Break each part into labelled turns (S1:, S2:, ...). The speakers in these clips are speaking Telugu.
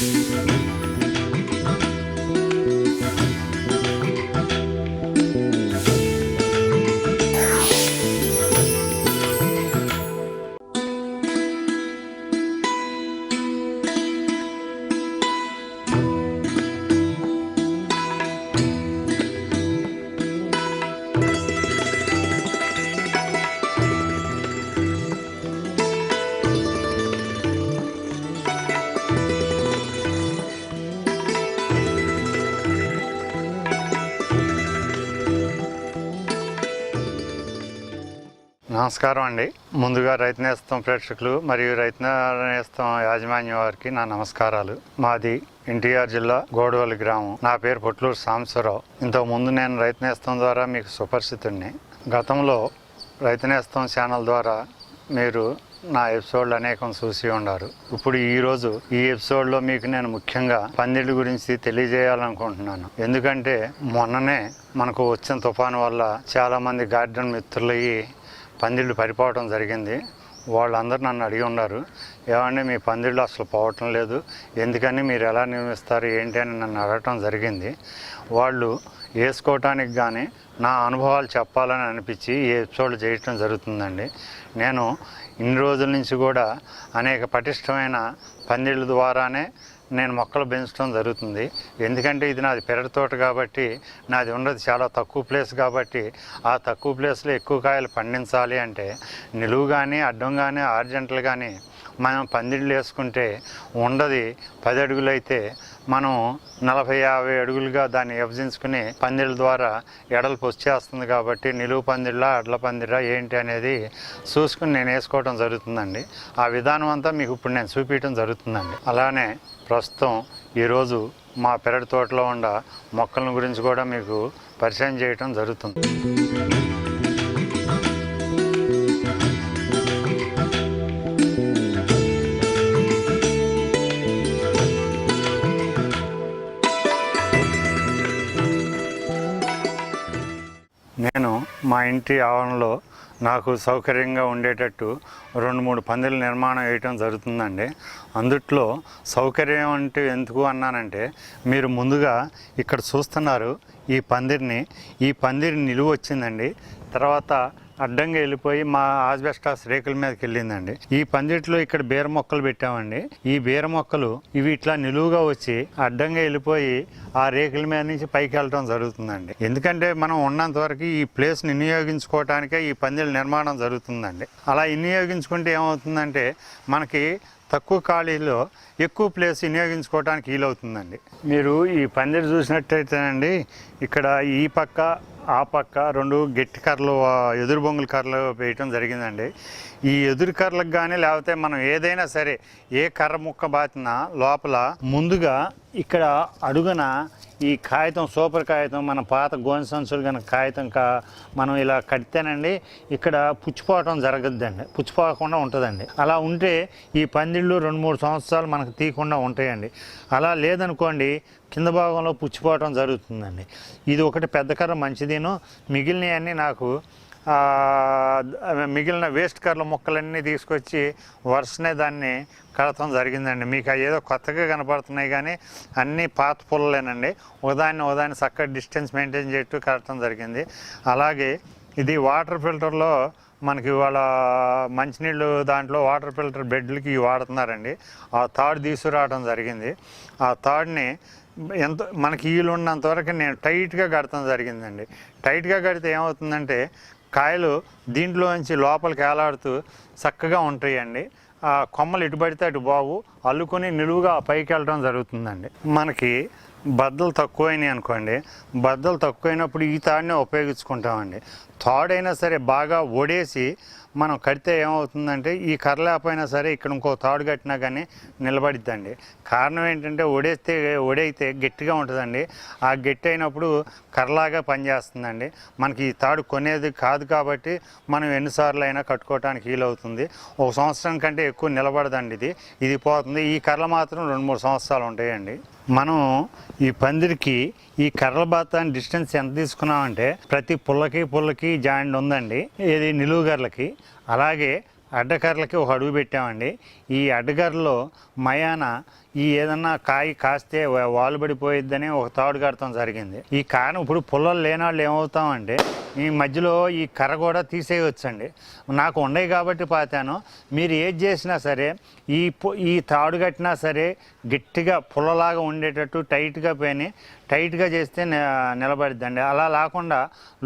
S1: Thank you. నమస్కారం అండి. ముందుగా రైతు నేస్తం ప్రేక్షకులు మరియు రైతు నేస్తం యాజమాన్యం వారికి నా నమస్కారాలు. మాది ఎన్టీఆర్ జిల్లా గోడవల్లి గ్రామం. నా పేరు పొట్లూరు సాంబశ్వరరావు ఇంతకు ముందు నేను రైతు నేస్తం ద్వారా మీకు సుపరిచితుడిని గతంలో రైతు నేస్తం ఛానల్ ద్వారా మీరు నా ఎపిసోడ్లు అనేకం చూసి ఉన్నారు ఇప్పుడు ఈరోజు ఈ ఎపిసోడ్లో మీకు నేను ముఖ్యంగా పందిళ్ళ గురించి తెలియజేయాలనుకుంటున్నాను. ఎందుకంటే మొన్ననే మనకు వచ్చిన తుఫాను వల్ల చాలామంది గార్డెన్ మిత్రులయ్యి పందిళ్ళు పడిపోవడం జరిగింది. వాళ్ళందరూ నన్ను అడిగి ఉన్నారు ఏమంటే మీ పందిళ్ళు అసలు పోవటం లేదు. ఎందుకని మీరు ఎలా నిర్మిస్తారు ఏంటి? అని నన్ను అడగటం జరిగింది. వాళ్ళు వేసుకోవటానికి కానీ నా అనుభవాలు చెప్పాలని అనిపించి ఈ ఎపిసోడ్ చేయటం జరుగుతుందండి. నేను ఇన్ని రోజుల నుంచి కూడా అనేక పటిష్టమైన పందిళ్ళ ద్వారానే నేను మొక్కలు పెంచడం జరుగుతుంది. ఎందుకంటే ఇది నాది పెరటి తోట కాబట్టి నాది ఉన్నది చాలా తక్కువ ప్లేస్ కాబట్టి ఆ తక్కువ ప్లేస్లో ఎక్కువ కాయలు పండించాలి అంటే నిలువు కానీ అడ్డం కానీ ఆర్జెంటల్ కానీ మనం పందిళ్ళు వేసుకుంటే ఉండది పది అడుగులు అయితే మనం నలభై యాభై అడుగులుగా దాన్ని విభజించుకుని పందిళ్ళ ద్వారా ఎడల్పు వచ్చేస్తుంది కాబట్టి నిలువు పందిళ్ళ అడ్ల పందిళ్ళ ఏంటి అనేది చూసుకుని నేను వేసుకోవడం జరుగుతుందండి. ఆ విధానం అంతా మీకు ఇప్పుడు నేను చూపించడం జరుగుతుందండి. అలానే ప్రస్తుతం ఈరోజు మా పెరటి తోటలో ఉన్న మొక్కల గురించి కూడా మీకు పరిచయం చేయటం జరుగుతుంది. ఇంటి ఆవరణలో నాకు సౌకర్యంగా ఉండేటట్టు రెండు మూడు పందిల నిర్మాణం వేయటం జరుగుతుందండి. అందుట్లో సౌకర్యం అంటే ఎందుకు అన్నానంటే మీరు ముందుగా ఇక్కడ చూస్తున్నారు ఈ పందిరిని. ఈ పందిరి నిలువ వచ్చిందండి. తర్వాత అడ్డంగా వెళ్ళిపోయి మా ఆస్బెస్టాస్ రేకుల మీదకి వెళ్ళిందండి. ఈ పందిట్లో ఇక్కడ బీర మొక్కలు పెట్టామండి. ఈ బీర మొక్కలు ఇవి ఇట్లా నిలువుగా వచ్చి అడ్డంగా వెళ్ళిపోయి ఆ రేకుల మీద నుంచి పైకి వెళ్ళడం జరుగుతుందండి. ఎందుకంటే మనం ఉన్నంత వరకు ఈ ప్లేస్ వినియోగించుకోవటానికే ఈ పందిళ్ళ నిర్మాణం జరుగుతుందండి. అలా వినియోగించుకుంటే ఏమవుతుందంటే మనకి తక్కువ ఖాళీలో ఎక్కువ ప్లేస్ వినియోగించుకోవడానికి వీలవుతుందండి. మీరు ఈ పందిరి చూసినట్టయితేనండి ఇక్కడ ఈ పక్క ఆ పక్క రెండు గట్టి కర్రలు ఎదురు బొంగుల కర్రలు వేయటం జరిగిందండి. ఈ ఎదురు కర్రలకు కానీ లేకపోతే మనం ఏదైనా సరే ఏ కర్ర ముక్క బాతినా లోపల ముందుగా ఇక్కడ అడుగున ఈ కాగితం సూపర్ కాగితం మన పాత గోనె సంచులు కనుక కాగితం కా మనం ఇలా కడితేనండి ఇక్కడ పుచ్చిపోవటం జరగద్దండి. పుచ్చిపోకుండా ఉంటుందండి. అలా ఉంటే ఈ పందిళ్ళు రెండు మూడు సంవత్సరాలు మనకు తీయకుండా ఉంటాయండి. అలా లేదనుకోండి కింద భాగంలో పుచ్చిపోవటం జరుగుతుందండి. ఇది ఒకటి పెద్ద కర్ర మంచిదేనో. మిగిలినవన్నీ నాకు మిగిలిన వేస్ట్ కర్ల మొక్కలన్నీ తీసుకొచ్చి వరుసనే దాన్ని కడతాం జరిగిందండి. మీకు ఏదో కొత్తగా కనపడుతున్నాయి కానీ అన్నీ పాత పుల్లలేనండి. ఉదాన్ని ఉదాన్ని చక్కగా డిస్టెన్స్ మెయింటైన్ చేయట్టు కడటం జరిగింది. అలాగే ఇది వాటర్ ఫిల్టర్లో మనకి ఇవాళ మంచినీళ్ళు దాంట్లో వాటర్ ఫిల్టర్ బెడ్లకి వాడుతున్నారండి. ఆ తాడు తీసుకురావడం జరిగింది. ఆ తాడుని ఎంత మనకి వీలు ఉన్నంత వరకు నేను టైట్గా కడతాం జరిగిందండి. టైట్గా కడితే ఏమవుతుందంటే కాయలు దీంట్లోంచి లోపలికి వేలాడుతూ చక్కగా ఉంటాయండి. ఆ కొమ్మలు ఇటు పడితే అటు బాగు అల్లుకొని నిలువుగా పైకి వెళ్ళడం జరుగుతుందండి. మనకి బద్దలు తక్కువైనాయి అనుకోండి. బద్దలు తక్కువైనప్పుడు ఈ తాడునే ఉపయోగించుకుంటామండి. తాడైనా సరే బాగా ఒడేసి మనం కడితే ఏమవుతుందంటే ఈ కర్ర లేకపోయినా సరే ఇక్కడ ఇంకో తాడు కట్టినా కానీ నిలబడిద్దండి. కారణం ఏంటంటే ఒడేస్తే ఒడైతే గట్టిగా ఉంటుందండి. ఆ గట్టి అయినప్పుడు కర్రలాగా పనిచేస్తుందండి. మనకి ఈ తాడు కొనేది కాదు కాబట్టి మనం ఎన్నిసార్లు అయినా కట్టుకోవడానికి వీలవుతుంది. ఒక సంవత్సరం కంటే ఎక్కువ నిలబడదండి ఇది. ఇది పోతుంది. ఈ కర్రలు మాత్రం రెండు మూడు సంవత్సరాలు ఉంటాయండి. మనం ఈ పందిరికి ఈ కర్రల బాతాన్ని డిస్టెన్స్ ఎంత తీసుకున్నామంటే ప్రతి పుల్లకి పుల్లకి జాయింట్ ఉందండి. ఇది నిలువుగర్లకి అలాగే అడ్డకర్రలకి ఒక అడుగు పెట్టామండి. ఈ అడ్డకర్రలో మయాన ఈ ఏదన్నా కాయ కాస్తే వా- వాలు పడిపోయిద్దని ఒక తాడు కడతాం జరిగింది. ఈ కారణం ఇప్పుడు పుల్లలు లేని వాళ్ళు ఏమవుతామంటే ఈ మధ్యలో ఈ కర్ర కూడా తీసేయవచ్చండి నాకు ఉండయి కాబట్టి పాతాను. మీరు ఏది చేసినా సరే ఈ ఈ తాడు కట్టినా సరే గట్టిగా పుల్లలాగా ఉండేటట్టు టైట్గా పోయి టైట్గా చేస్తే నిలబడిద్దండి. అలా లేకుండా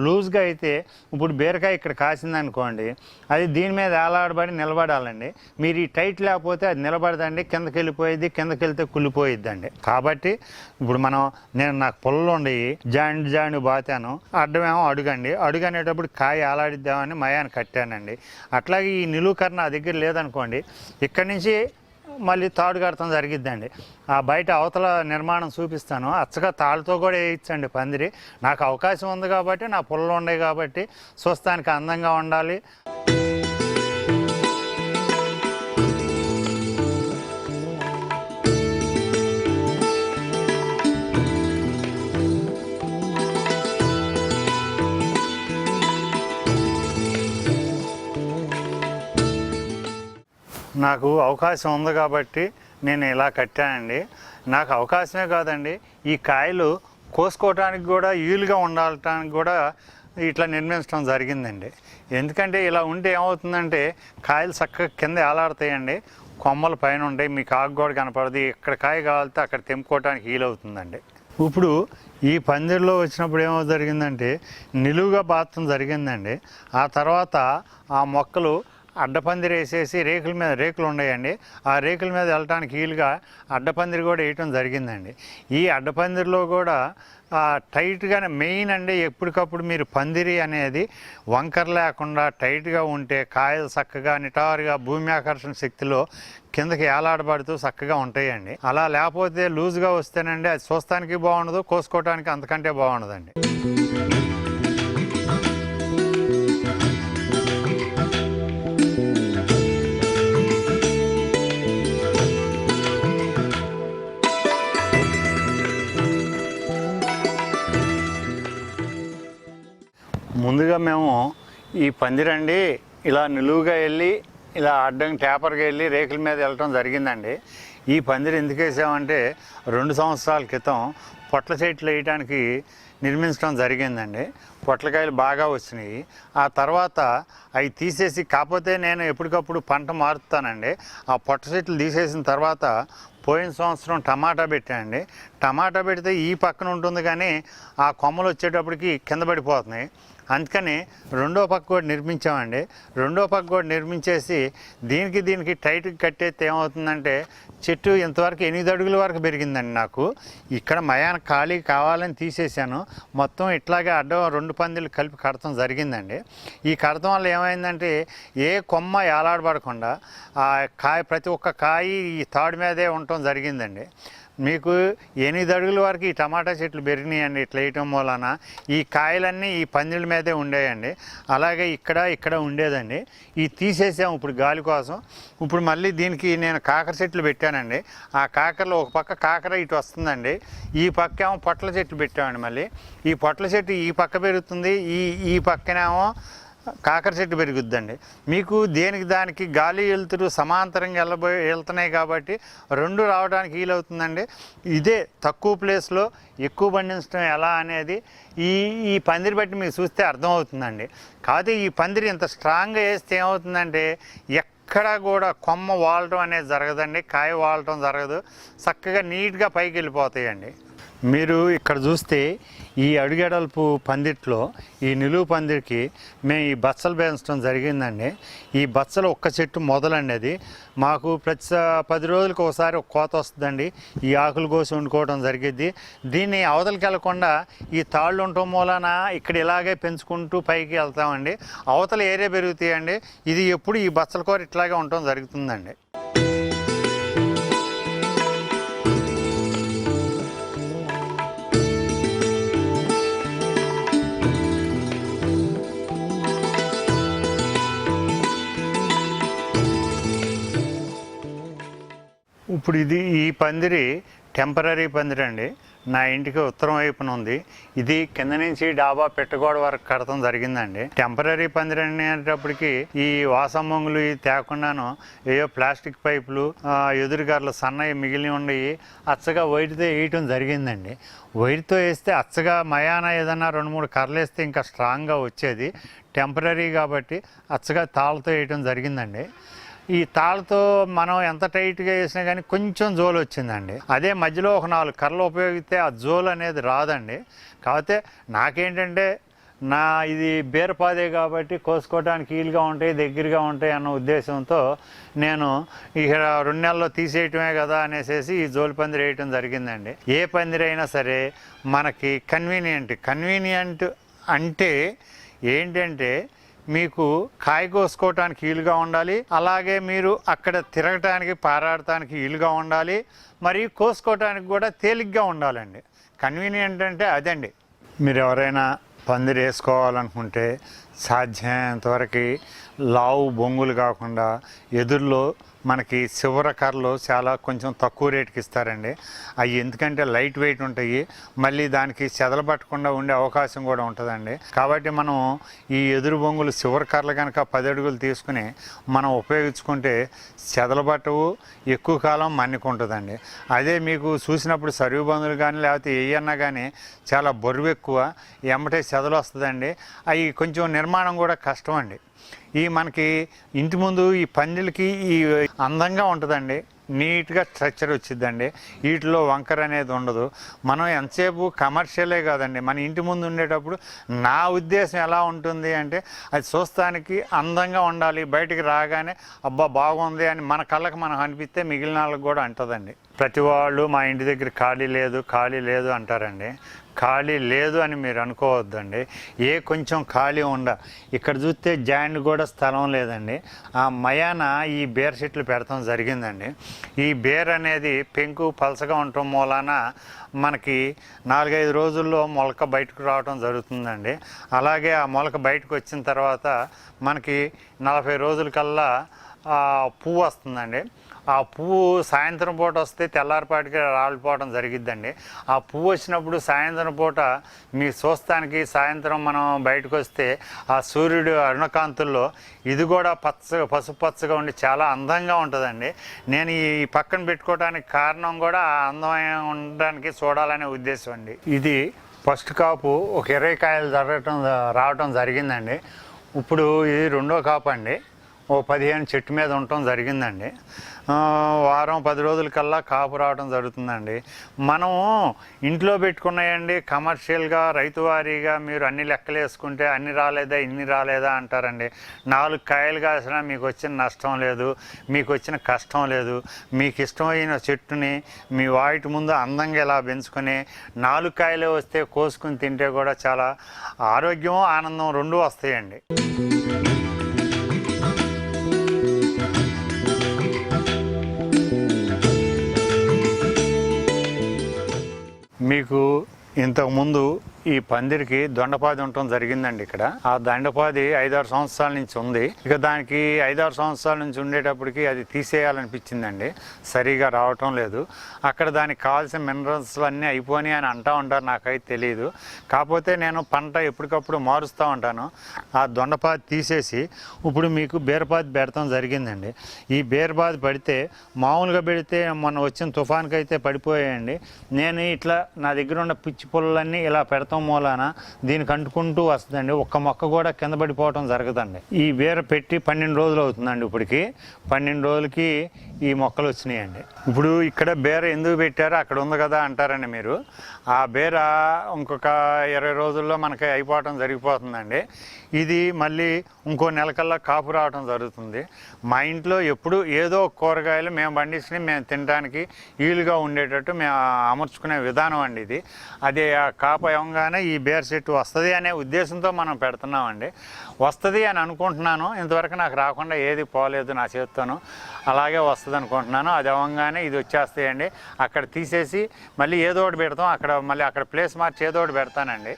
S1: లూజ్గా అయితే ఇప్పుడు బీరకాయ ఇక్కడ కాసిందనుకోండి అది దీని మీద ఆలాడబడి నిలబడాలండి. మీరు ఈ టైట్ లేకపోతే అది నిలబడదండి కిందకి వెళ్ళిపోయేది కిందకి వెళ్తే కుళ్ళిపోయిద్దండి. కాబట్టి ఇప్పుడు మనం నేను నాకు పుల్లలు ఉండయి జాండి జాండి బాతాను అడ్డమేమో అడుగండి. అడుగు అనేటప్పుడు కాయ ఆలాడిద్దామని మయాన్ని కట్టానండి. అట్లాగే ఈ నిలువుకర నా దగ్గర లేదనుకోండి ఇక్కడి నుంచి మళ్ళీ తాడు కడతాం జరిగిద్దండి. ఆ బయట అవతల నిర్మాణం చూపిస్తాను. అచ్చగా తాళ్ళతో కూడా వేయించండి పందిరి. నాకు అవకాశం ఉంది కాబట్టి నా పుల్లలు ఉన్నాయి కాబట్టి చూస్తానికి అందంగా ఉండాలి. నాకు అవకాశం ఉంది కాబట్టి నేను ఇలా కట్టానండి. నాకు అవకాశమే కాదండి. ఈ కాయలు కోసుకోవటానికి కూడా వీలుగా ఉండటానికి కూడా ఇట్లా నిర్మించడం జరిగిందండి. ఎందుకంటే ఇలా ఉంటే ఏమవుతుందంటే కాయలు చక్కగా కింద ఏలాడతాయండి. కొమ్మలు పైన ఉంటాయి. మీకు కాకు కూడా కనపడదు. ఇక్కడ కాయ కావాలితే అక్కడ తెంపుకోవడానికి వీలవుతుందండి ఇప్పుడు ఈ పందిరిలో వచ్చినప్పుడు ఏమో జరిగిందంటే నిలువుగా బాత్తం జరిగిందండి. ఆ తర్వాత ఆ మొక్కలు అడ్డపందిరి వేసేసి రేకుల మీద రేకులు ఉన్నాయండి ఆ రేకుల మీద వెళ్ళటానికి వీలుగా అడ్డపందిరి కూడా వేయటం జరిగిందండి. ఈ అడ్డపందిరిలో కూడా టైట్గానే మెయిన్ అండి ఎప్పటికప్పుడు మీరు పందిరి అనేది వంకర లేకుండా టైట్గా ఉంటే కాయలు చక్కగా నిటారుగా భూమి ఆకర్షణ శక్తిలో కిందకి ఏలాడబడుతూ చక్కగా ఉంటాయండి. అలా లేకపోతే లూజ్గా వస్తేనండి అది చూస్తానికి బాగుండదు కోసుకోవడానికి అంతకంటే బాగుండదండి. ముందుగా మేము ఈ పందిరండి ఇలా నిలువుగా వెళ్ళి ఇలా అడ్డం టేపర్గా వెళ్ళి రేకుల మీద వెళ్ళటం జరిగిందండి. ఈ పందిరి ఎందుకు వేసామంటే రెండు సంవత్సరాల క్రితం పొట్ల చెట్లు వేయడానికి నిర్మించడం జరిగిందండి. పొట్లకాయలు బాగా వచ్చినాయి. ఆ తర్వాత అవి తీసేసి కాకపోతే నేను ఎప్పటికప్పుడు పంట మారుతానండి. ఆ పొట్ట చెట్లు తీసేసిన తర్వాత పోయిన సంవత్సరం టమాటా పెట్టానండి. టమాటా పెడితే ఈ పక్కన ఉంటుంది కానీ ఆ కొమ్మలు వచ్చేటప్పటికి కింద పడిపోతున్నాయి. అందుకని రెండో పక్క కూడా నిర్మించామండి. రెండో పక్క కూడా నిర్మించేసి దీనికి దీనికి టైట్ కట్టేస్తే ఏమవుతుందంటే చెట్టు ఇంతవరకు ఎనిమిది అడుగుల వరకు పెరిగిందండి నాకు. ఇక్కడ మయాన ఖాళీ కావాలని తీసేశాను. మొత్తం ఇట్లాగే అడ్డం రెండు పందిలు కలిపి కడతం జరిగిందండి. ఈ కడతం వల్ల ఏమైందంటే ఏ కొమ్మ ఏలాడబడకుండా ఆ కాయ ప్రతి ఒక్క కాయ ఈ తాడు మీదే ఉండటం జరిగిందండి. మీకు ఎనిమిది అడుగుల వరకు ఈ టమాటా చెట్లు పెరిగినాయండి ఇట్లా వేయటం మూలన. ఈ కాయలన్నీ ఈ పందిళ్ళ మీదే ఉండేయండి. అలాగే ఇక్కడ ఇక్కడ ఉండేదండి. ఈ తీసేసాము ఇప్పుడు గాలి కోసం. ఇప్పుడు మళ్ళీ దీనికి నేను కాకర చెట్లు పెట్టానండి. ఆ కాకరలో ఒక పక్క కాకర ఇటు వస్తుందండి. ఈ పక్క ఏమో పొట్ల చెట్లు పెట్టామండి మళ్ళీ. ఈ పొట్ల చెట్టు ఈ పక్క పెరుగుతుంది ఈ ఈ పక్కనేమో కాకర చెట్టు పెరుగుద్దండి. మీకు దేనికి దానికి గాలి వెళ్తురు సమాంతరంగా వెళ్ళబోయి వెళ్తున్నాయి కాబట్టి రెండు రావడానికి వీలవుతుందండి. ఇదే తక్కువ ప్లేస్లో ఎక్కువ పండించడం ఎలా అనేది ఈ ఈ పందిరి బట్టి మీకు చూస్తే అర్థమవుతుందండి. కాకపోతే ఈ పందిరి ఇంత స్ట్రాంగ్గా వేస్తే ఏమవుతుందంటే ఎక్కడా కూడా కొమ్మ వాలటం అనేది జరగదండి. కాయ వాలటం జరగదు. చక్కగా నీట్గా పైకి వెళ్ళిపోతాయండి. మీరు ఇక్కడ చూస్తే ఈ అడుగెడల్పు పందిట్లో ఈ నిలువు పందిరికి మేము ఈ బచ్చలు పెంచడం జరిగిందండి. ఈ బచ్చలు ఒక్క చెట్టు మొదలండి అది. మాకు ప్రతి పది రోజులకు ఒకసారి ఒక కోత వస్తుందండి. ఈ ఆకులు కోసి వండుకోవడం జరిగిద్ది. దీన్ని అవతలకి వెళ్ళకుండా ఈ తాళ్ళు ఉండటం మూలన ఇక్కడ ఇలాగే పెంచుకుంటూ పైకి వెళ్తామండి. అవతల ఏరియా పెరుగుతాయండి. ఇది ఎప్పుడు ఈ బచ్చల కూర ఇట్లాగే ఉండటం జరుగుతుందండి. ఇప్పుడు ఇది ఈ పందిరి టెంపరీ పందిరి అండి. నా ఇంటికి ఉత్తరం వైపున ఉంది. ఇది కింద నుంచి డాబా పెట్టగోడ వరకు కడతం జరిగిందండి. టెంపరీ పందిరి అనేటప్పటికి ఈ వాసమ్మంగులు ఇవి తేకుండాను ఏయో ప్లాస్టిక్ పైపులు ఎదురుగారులు సన్నవి మిగిలి ఉండయి అచ్చగా వైట్తో వేయటం జరిగిందండి. వైట్తో వేస్తే అచ్చగా మయాన ఏదన్నా రెండు మూడు కర్రలు వేస్తే ఇంకా స్ట్రాంగ్గా వచ్చేది. టెంపరీ కాబట్టి అచ్చగా తాళ్ళతో వేయటం జరిగిందండి. ఈ తాళ్ళతో మనం ఎంత టైట్గా వేసినా కానీ కొంచెం జోలు వచ్చిందండి. అదే మధ్యలో ఒక నాలుగు కర్రలు ఉపయోగిస్తే ఆ జోలు అనేది రాదండి. కాకపోతే నాకేంటంటే నా ఇది బీరపాదే కాబట్టి కోసుకోవడానికి వీలుగా ఉంటాయి దగ్గరగా ఉంటాయి అన్న ఉద్దేశంతో నేను ఇక రెండు నెలల్లో తీసేయటమే కదా అనేసి ఈ జోలు పందిరి వేయటం జరిగిందండి. ఏ పందిరి అయినా సరే మనకి కన్వీనియంట్ కన్వీనియంట్ అంటే ఏంటంటే మీకు కాయ కోసుకోవటానికి వీలుగా ఉండాలి. అలాగే మీరు అక్కడ తిరగటానికి పారాడటానికి వీలుగా ఉండాలి. మరియు కోసుకోవటానికి కూడా తేలిగ్గా ఉండాలండి. కన్వీనియంట్ అంటే అదండి. మీరు ఎవరైనా పందిరి వేసుకోవాలనుకుంటే సాధ్యమైనంతవరకు లావు బొంగులు కాకుండా ఎదురులో మనకి చివర కర్రలు చాలా కొంచెం తక్కువ రేటుకి ఇస్తారండి. అవి ఎందుకంటే లైట్ వెయిట్ ఉంటాయి. మళ్ళీ దానికి చెదలబట్టకుండా ఉండే అవకాశం కూడా ఉంటుందండి. కాబట్టి మనం ఈ ఎదురు బొంగులు చివరి కర్రలు కనుక పది అడుగులు తీసుకుని మనం ఉపయోగించుకుంటే చెదలబట్టవు ఎక్కువ కాలం మన్నికుంటుందండి అదే మీకు చూసినప్పుడు సరువు బంధువులు కానీ లేకపోతే ఏయన్నా కానీ చాలా బరువు ఎక్కువ ఎమ్మటే చెదలు వస్తుందండి. అవి కొంచెం నిర్మాణం కూడా కష్టం అండి. ఈ మనకి ఇంటి ముందు ఈ పందిలకి ఈ అందంగా ఉంటుందండి. నీట్గా స్ట్రక్చర్ వచ్చిందండి వీటిలో వంకర అనేది ఉండదు. మనం ఎంతసేపు కమర్షియలే కాదండి. మన ఇంటి ముందు ఉండేటప్పుడు నా ఉద్దేశం ఎలా ఉంటుంది అంటే అది చూస్తానికి అందంగా ఉండాలి. బయటికి రాగానే అబ్బా బాగుంది అని మన కళ్ళకి మనం అనిపిస్తే మిగిలిన వాళ్ళకి కూడా అంటుందండి. ప్రతి వాళ్ళు మా ఇంటి దగ్గర ఖాళీ లేదు ఖాళీ లేదు అంటారండి. ఖాళీ లేదు అని మీరు అనుకోవద్దండి. ఏ కొంచెం ఖాళీ ఉండ. ఇక్కడ చూస్తే జాయింట్ కూడా స్థలం లేదండి. ఆ మయాన ఈ బేర్ చెట్లు పెడతాం జరిగిందండి. ఈ బేర్ అనేది పెంకు పలసగా ఉండటం మూలాన మనకి నాలుగైదు రోజుల్లో మొలక బయటకు రావడం జరుగుతుందండి. అలాగే ఆ మొలక బయటకు వచ్చిన తర్వాత మనకి నలభై రోజులకల్లా పువ్వు వస్తుందండి. ఆ పువ్వు సాయంత్రం పూట వస్తే తెల్లారిపాటికి రాలిపోవడం జరిగిద్దండి. ఆ పువ్వు వచ్చినప్పుడు సాయంత్రం పూట మీ చూస్తానికి సాయంత్రం మనం బయటకు వస్తే ఆ సూర్యుడు అరుణకాంతుల్లో ఇది కూడా పచ్చగా పసుపు పచ్చగా ఉండి చాలా అందంగా ఉంటుందండి. నేను ఈ పక్కన పెట్టుకోవడానికి కారణం కూడా అందమైన ఉండడానికి చూడాలనే ఉద్దేశం అండి. ఇది ఫస్ట్ కాపు ఒక ఇరవై కాయలు జరగటం రావటం జరిగిందండి. ఇప్పుడు ఇది రెండో కాపు అండి. ఓ పదిహేను చెట్టు మీద ఉండటం జరిగిందండి. వారం పది రోజుల కల్లా కాపు రావడం జరుగుతుందండి. మనం ఇంట్లో పెట్టుకున్నాయండి కమర్షియల్గా రైతువారీగా మీరు అన్ని లెక్కలు వేసుకుంటే అన్ని రాలేదా ఇన్ని రాలేదా అంటారండి. నాలుగు కాయలు కాసినా మీకు వచ్చిన నష్టం లేదు మీకు వచ్చిన కష్టం లేదు. మీకు ఇష్టమైన చెట్టుని మీ వాటి ముందు అందంగా ఇలా పెంచుకొని నాలుగు కాయలు వస్తే కోసుకుని తింటే కూడా చాలా ఆరోగ్యం ఆనందం రెండూ వస్తాయండి. మీకు ఇంతకుముందు ఈ పందిరికి దొండపాది ఉండటం జరిగిందండి ఇక్కడ. ఆ దొండపాది ఐదారు సంవత్సరాల నుంచి ఉంది. ఇక దానికి ఐదారు సంవత్సరాల నుంచి ఉండేటప్పటికి అది తీసేయాలనిపించిందండి. సరిగా రావటం లేదు. అక్కడ దానికి కావాల్సిన మినరల్స్ అన్నీ అయిపోయినాయి అని అంటా ఉంటారు నాకైతే తెలియదు కాకపోతే నేను పంట ఎప్పటికప్పుడు మారుస్తూ ఉంటాను. ఆ దొండపాది తీసేసి ఇప్పుడు మీకు బీరపాది పెడతాం జరిగిందండి. ఈ బీరపాది పడితే మామూలుగా పెడితే మొన్న వచ్చిన తుఫాన్కి అయితే పడిపోయాయండి. నేను ఇట్లా నా దగ్గర ఉన్న పిచ్చి పుల్లలన్నీ ఇలా పెడతాం మూలాన దీనికి అంటుకుంటూ వస్తుందండి. ఒక్క మొక్క కూడా కింద పడిపోవటం జరగదండి. ఈ బీర పెట్టి పన్నెండు రోజులు అవుతుందండి ఇప్పటికి. పన్నెండు రోజులకి ఈ మొక్కలు వచ్చినాయండి. ఇప్పుడు ఇక్కడ బేర ఎందుకు పెట్టారో అక్కడ ఉంది కదా అంటారండి మీరు. ఆ బేర ఇంకొక ఇరవై రోజుల్లో మనకి అయిపోవటం జరిగిపోతుందండి. ఇది మళ్ళీ ఇంకో నెలకల్లా కాపు రావడం జరుగుతుంది. మా ఇంట్లో ఎప్పుడు ఏదో కూరగాయలు మేము పండించిన మేము తినడానికి వీలుగా ఉండేటట్టు మేము అమర్చుకునే విధానం అండి ఇది. అది ఆ కాపు అవ్వగానే ఈ బేర చెట్టు వస్తుంది అనే ఉద్దేశంతో మనం పెడుతున్నామండి. వస్తుంది అని అనుకుంటున్నాను. ఇంతవరకు నాకు రాకుండా ఏది పోలేదు నా చేతితోనూ. అలాగే వస్తుంది అనుకుంటున్నాను. అది అవ్వగానే ఇది వచ్చేస్తాయండి. అక్కడ తీసేసి మళ్ళీ ఏదో ఒకటి పెడతాం. అక్కడ మళ్ళీ అక్కడ ప్లేస్ మార్చి ఏదో ఒకటి పెడతానండి.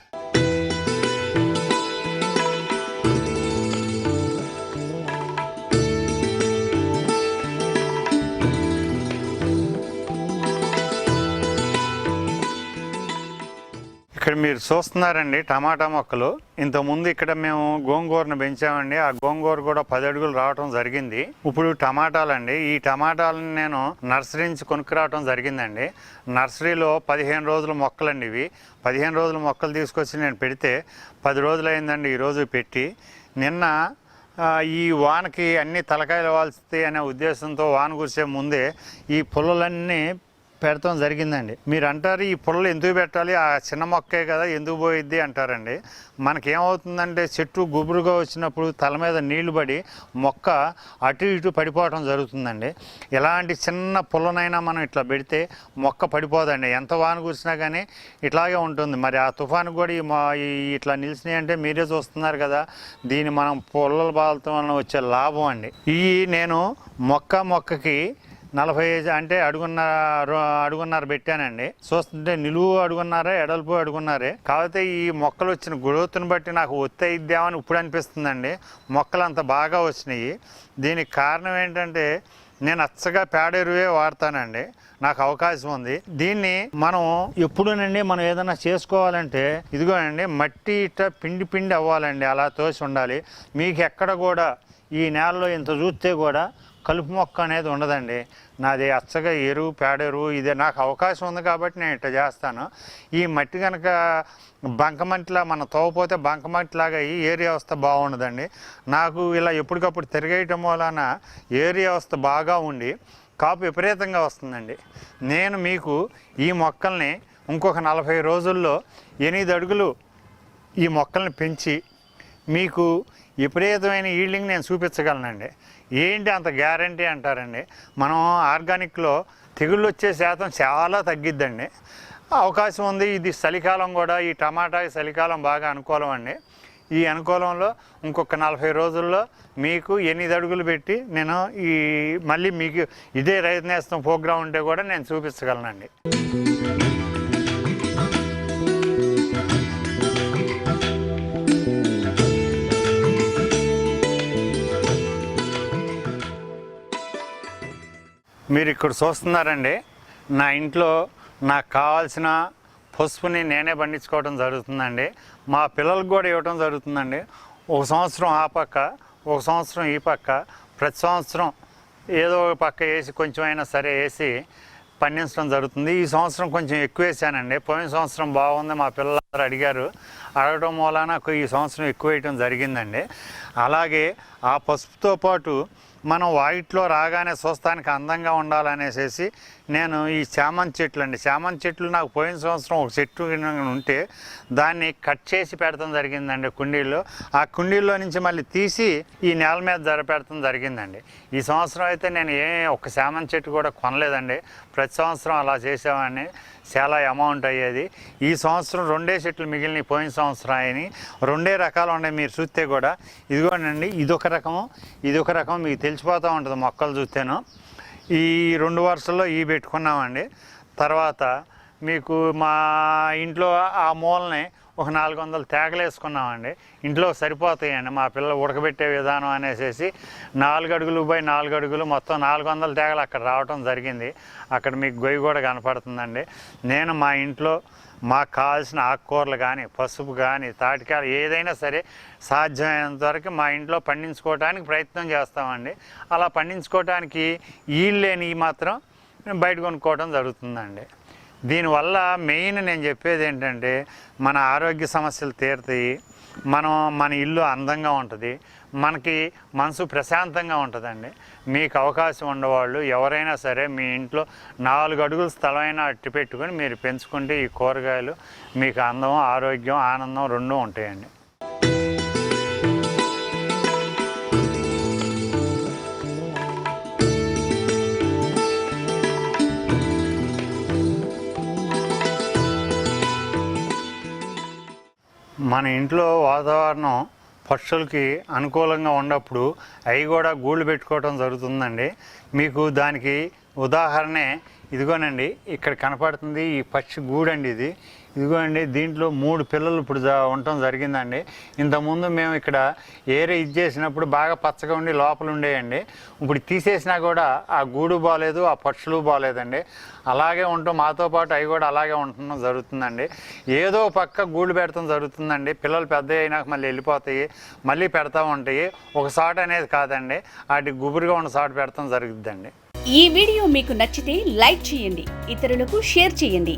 S1: ఇక్కడ మీరు చూస్తున్నారండి టమాటా మొక్కలు. ఇంతకుముందు ఇక్కడ మేము గోంగూరను పెంచామండి. ఆ గోంగూర కూడా పది అడుగులు రావటం జరిగింది. ఇప్పుడు టమాటాలండి. ఈ టమాటాలను నేను నర్సరీ నుంచి కొనుక్కురావటం జరిగిందండి. నర్సరీలో పదిహేను రోజుల మొక్కలండి ఇవి. పదిహేను రోజుల మొక్కలు తీసుకొచ్చి నేను పెడితే పది రోజులు అయిందండి ఈరోజు పెట్టి. నిన్న ఈ వానకి అన్ని తలకాయలు వాల్స్తాయి అనే ఉద్దేశంతో వాన కురిసే ముందే ఈ పుల్లలన్నీ పెడతాం జరిగిందండి. మీరు అంటారు ఈ పుల్లలు ఎందుకు పెట్టాలి? ఆ చిన్న మొక్కే కదా ఎందుకు పోయిద్ది అంటారండి. మనకేమవుతుందంటే చెట్టు గుబురుగా వచ్చినప్పుడు తల మీద నీళ్ళు పడి మొక్క అటు ఇటు పడిపోవటం జరుగుతుందండి. ఇలాంటి చిన్న పుల్లనైనా మనం ఇట్లా పెడితే మొక్క పడిపోదండి. ఎంత వాన కురిసినా కానీ ఇట్లాగే ఉంటుంది. మరి ఆ తుఫాను కూడా ఈ మా ఈ ఇట్లా నిలిచినాయి అంటే మీరే చూస్తున్నారు కదా దీన్ని మనం పొలల బాధతో వలన వచ్చే లాభం అండి. ఈ నేను మొక్క మొక్కకి నలభై ఐదు అంటే అడుగున్నర రో- అడుగున్నర పెట్టానండి. చూస్తుంటే నిలువు అడుగున్నారే ఎడల్పు అడుగున్నారే. కాకపోతే ఈ మొక్కలు వచ్చిన గ్రోత్ని బట్టి నాకు ఒత్తయిద్దామని ఇప్పుడు అనిపిస్తుందండి. మొక్కలు అంత బాగా వచ్చినాయి. దీనికి కారణం ఏంటంటే నేను అచ్చగా పేడ ఎరువే వాడతానండి. నాకు అవకాశం ఉంది. దీన్ని మనం ఎప్పుడునండి మనం ఏదైనా చేసుకోవాలంటే ఇదిగోనండి మట్టి ఇట్ట పిండి పిండి అవ్వాలండి. అలా తోసి ఉండాలి. మీకు ఎక్కడ కూడా ఈ నేలలో ఇంత చూస్తే కూడా కలుపు మొక్క అనేది ఉండదండి. నాది అచ్చగా ఎరువు పేడ ఎరువు ఇదే నాకు అవకాశం ఉంది కాబట్టి నేను ఇట్లా చేస్తాను. ఈ మట్టి కనుక బంకమట్టిలా మన తోవపోతే బంకమట్టిలాగా ఈ ఏరియా వ్యవస్థ బాగుండదండి. నాకు ఇలా ఎప్పటికప్పుడు తిరిగేయటం వలన ఏరియా వ్యవస్థ బాగా ఉండి కాపు విపరీతంగా వస్తుందండి. నేను మీకు ఈ మొక్కల్ని ఇంకొక నలభై రోజుల్లో ఎనిమిది అడుగులు ఈ మొక్కల్ని పెంచి మీకు విపరీతమైన ఈల్డింగ్ నేను చూపించగలనండి. ఏంటి అంత గ్యారంటీ అంటారండి? మనం ఆర్గానిక్లో తెగుళ్ళు వచ్చే శాతం చాలా తగ్గిద్దండి. అవకాశం ఉంది ఇది చలికాలం కూడా ఈ టమాటా చలికాలం బాగా అనుకూలం అండి. ఈ అనుకూలంలో ఇంకొక నలభై రోజుల్లో మీకు ఎనిమిది అడుగులు పెట్టి నేను ఈ మళ్ళీ మీకు ఇదే రైతు నేస్తం ప్రోగ్రాం ఉంటే కూడా నేను చూపించగలనండి. మీరు ఇక్కడ చూస్తున్నారండి నా ఇంట్లో నాకు కావాల్సిన పసుపుని నేనే పండించుకోవడం జరుగుతుందండి. మా పిల్లలకు కూడా ఇవ్వడం జరుగుతుందండి. ఒక సంవత్సరం ఆ పక్క ఒక సంవత్సరం ఈ పక్క ప్రతి సంవత్సరం ఏదో ఒక పక్క వేసి కొంచెం అయినా సరే వేసి పండించడం జరుగుతుంది. ఈ సంవత్సరం కొంచెం ఎక్కువ వేసానండి. పోయిన సంవత్సరం బాగుంది మా పిల్లలందరూ అడిగారు. అడగడం మూలాన ఈ సంవత్సరం ఎక్కువ వేయటం జరిగిందండి. అలాగే ఆ పసుపుతో పాటు మనం వాయిట్లో రాగానే చూస్తానికి అందంగా ఉండాలనేసి నేను ఈ చామంతి చెట్లు అండి. చామంతి చెట్లు నాకు పోయిన సంవత్సరం ఒక చెట్టు ఉంటే దాన్ని కట్ చేసి పెడతాం జరిగిందండి కుండీల్లో. ఆ కుండీల్లో నుంచి మళ్ళీ తీసి ఈ నేల మీద ధర పెడతాం జరిగిందండి. ఈ సంవత్సరం అయితే నేను ఏ ఒక్క చామంతి చెట్టు కూడా కొనలేదండి. ప్రతి సంవత్సరం అలా చేసేవాడిని. చాలా అమౌంట్ అయ్యేది. ఈ సంవత్సరం రెండే చెట్లు మిగిలిన పోయిన సంవత్సరం అయిన రెండే రకాలు ఉన్నాయి మీరు చూస్తే కూడా. ఇదిగోనండి ఇదొక రకం ఇదొక రకం మీకు తెలిసిపోతూ ఉంటుంది మొక్కలు చూస్తేను. ఈ రెండు వరుసల్లో ఈ పెట్టుకున్నామండి. తర్వాత మీకు మా ఇంట్లో ఆ మూలని ఒక నాలుగు వందలు తేగలేసుకున్నామండి ఇంట్లో సరిపోతాయండి. మా పిల్లలు ఉడకబెట్టే విధానం అనేసి నాలుగు అడుగులు బై నాలుగు అడుగులు మొత్తం నాలుగు వందల తేగలు అక్కడ రావటం జరిగింది. అక్కడ మీకు గొయ్యి కూడా కనపడుతుందండి. నేను మా ఇంట్లో మాకు కావాల్సిన ఆకుకూరలు కానీ పసుపు కానీ తాటికాయలు ఏదైనా సరే సాధ్యమైనంత వరకు మా ఇంట్లో పండించుకోవడానికి ప్రయత్నం చేస్తామండి. అలా పండించుకోవడానికి ఈళ్ళు లేని మాత్రం బయట కొనుక్కోవడం జరుగుతుందండి. దీనివల్ల మెయిన్ నేను చెప్పేది ఏంటంటే మన ఆరోగ్య సమస్యలు తీరుతాయి మనం మన ఇల్లు అందంగా ఉంటుంది మనకి మనసు ప్రశాంతంగా ఉంటుందండి. మీకు అవకాశం ఉన్నవాళ్ళు ఎవరైనా సరే మీ ఇంట్లో నాలుగు అడుగుల స్థలమైనా అట్టి పెట్టుకొని మీరు పెంచుకుంటే ఈ కూరగాయలు మీకు అందం ఆరోగ్యం ఆనందం రెండూ ఉంటాయండి. మన ఇంట్లో వాతావరణం పక్షులకి అనుకూలంగా ఉన్నప్పుడు అవి కూడా గూళ్ళు పెట్టుకోవడం జరుగుతుందండి. మీకు దానికి ఉదాహరణే ఇదిగోనండి ఇక్కడ కనపడుతుంది ఈ పక్షి గూడండి ఇది. ఇదిగో అండి దీంట్లో మూడు పిల్లలు ఇప్పుడు ఉండటం జరిగిందండి. ఇంతకుముందు మేము ఇక్కడ ఏరే ఇది చేసినప్పుడు బాగా పచ్చగా ఉండి లోపల ఉండేయండి. ఇప్పుడు తీసేసినా కూడా ఆ గూడు బాగాలేదు ఆ పక్షులు బాగాలేదండి అలాగే ఉంటాం మాతో పాటు అవి కూడా అలాగే ఉండటం జరుగుతుందండి. ఏదో పక్క గూడు పెడతాం జరుగుతుందండి. పిల్లలు పెద్ద అయినాక మళ్ళీ వెళ్ళిపోతాయి మళ్ళీ పెడతా ఉంటాయి. ఒక సాట్ అనేది కాదండి. వాటి గుబురుగా ఉన్న సాట్ పెడతాం జరుగుతుందండి
S2: ఈ వీడియో మీకు నచ్చితే లైక్ చేయండి ఇతరులకు షేర్ చేయండి.